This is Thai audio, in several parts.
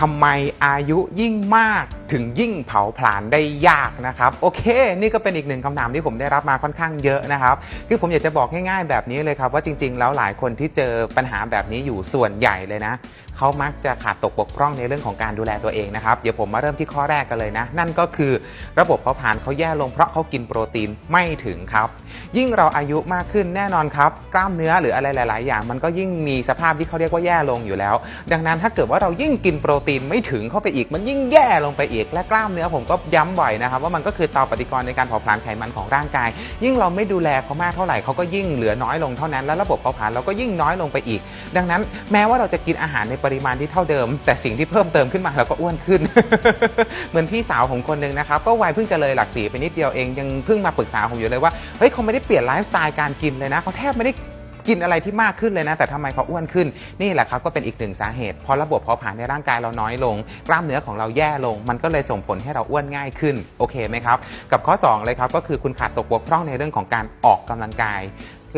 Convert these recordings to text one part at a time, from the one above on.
ทำไมอายุยิ่งมากถึงยิ่งเผาผลาญได้ยากนะครับ โอเค นี่ก็เป็นอีกหนึ่งคำถามที่ผมได้รับมาค่อนข้างเยอะนะครับ คือผมอยากจะบอกง่ายๆแบบนี้เลยครับ ว่าจริง ๆ แล้วหลายคนที่เจอปัญหาแบบนี้อยู่ส่วนใหญ่เลยนะเขามักจะขาดตกบกพร่องในเรื่องของการดูแลตัวเองนะครับเดี๋ยวผมมาเริ่มที่ข้อแรกกันเลยนะ นั่นก็คือระบบเผาผลาญเขาแย่ลงเพราะเขากินโปรตีนไม่ถึงครับ ยิ่งเราอายุมากขึ้นแน่นอนครับ กล้ามเนื้อหรืออะไรหลาย ๆ อย่าง มันก็ยิ่งมีสภาพที่เขาเรียกว่าแย่ลงอยู่แล้ว ดังนั้นถ้าเกิดว่าเรายิ่งกินโปรตีนไม่ถึงเข้าไปอีกมันยิ่งแย่ลงไปอีก และกล้ามเนื้อผมก็ย้ำบ่อยนะครับว่ามันก็คือเตาปฏิกรณ์ในการเผาผลาญไขมันของร่างกาย ยิ่งเราไม่ดูแลเขามากเท่าไหร่เขาก็ยิ่งเหลือน้อยลงเท่านั้นและระบบเผาผลาญเราก็ยิ่งน้อยลงไปอีก ดังนั้นแม้ว่าเราจะกินอาหารในปริมาณที่เท่าเดิม แต่สิ่งที่เพิ่มเติมขึ้นมาเราก็อ้วนขึ้น เหมือนพี่สาวของคนหนึ่งนะครับก็วัยเพิ่งจะเลยหลักสี่ไปนิดเดียวเองยังเพิ่งมาปรึกษาผมอยู่เลยว่าเฮ้ยเขาไม่ได้เปลี่ยนไลฟ์สไตล์การกินเลยนะเขาแทบไม่ได้ กินอะไรที่มากขึ้นเลยนะ แต่ทำไมเขาอ้วนขึ้นนี่แหละครับก็เป็นอีกหนึ่งสาเหตุเพราะระบบเผาผลาญในร่างกายเราน้อยลง กล้ามเนื้อของเราแย่ลง มันก็เลยส่งผลให้เราอ้วนง่ายขึ้นโอเคไหมครับกับข้อ 2 เลยครับก็คือคุณขาดตกบกพร่องในเรื่องของการออกกำลังกาย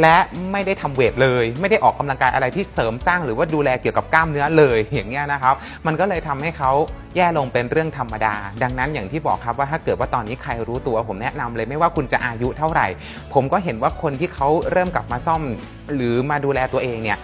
และไม่ได้ทำเวทเลย ไม่ได้ออกกำลังกายอะไรที่เสริมสร้างหรือว่าดูแลเกี่ยวกับกล้ามเนื้อเลยอย่างเงี้ยนะครับ มันก็เลยทำให้เขาแย่ลงเป็นเรื่องธรรมดา ดังนั้นอย่างที่บอกครับว่าถ้าเกิดว่าตอนนี้ใครรู้ตัวผมแนะนำเลยไม่ว่าคุณจะอายุเท่าไหร่ ผมก็เห็นว่าคนที่เขาเริ่มกลับมาซ่อม หรือมาดูแลตัวเองเนี่ย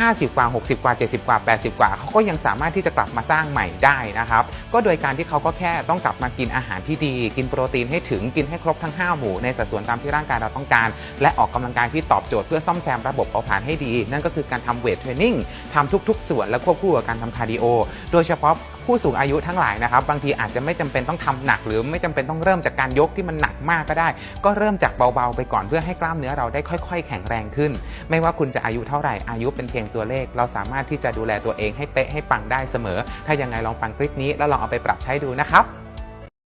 50 กว่า 60 กว่า 70 กว่า 80 กว่าเขาก็ยังสามารถที่จะกลับมาสร้างใหม่ได้นะครับ ก็โดยการที่เขาก็แค่ต้องกลับมากินอาหารที่ดี กินโปรตีนให้ถึงกินให้ครบทั้ง 5 หมู่ในสัดส่วนตามที่ร่างกายเราต้องการ และออกกำลังกายที่ตอบโจทย์เพื่อซ่อมแซมระบบเผาผลาญให้ดี นั่นก็คือการทำเวทเทรนนิ่งทำทุก ๆ ส่วนและควบคู่กับการทำคาร์ดิโอโดยเฉพาะ ผู้สูงอายุทั้งหลายนะครับบางทีอาจจะไม่จำเป็นต้องทำหนัก หรือไม่จำเป็นต้องเริ่มจากการยกที่มันหนักมากก็ได้ ก็เริ่มจากเบาๆไปก่อนเพื่อให้กล้ามเนื้อเราได้ค่อย ๆ แข็งแรงขึ้น ไม่ว่าคุณจะอายุเท่าไหร่อายุเป็นเพียงตัวเลข เราสามารถที่จะดูแลตัวเองให้เป๊ะให้ปังได้เสมอ ถ้ายังไงลองฟังคลิปนี้แล้วลองเอาไปปรับใช้ดูนะครับ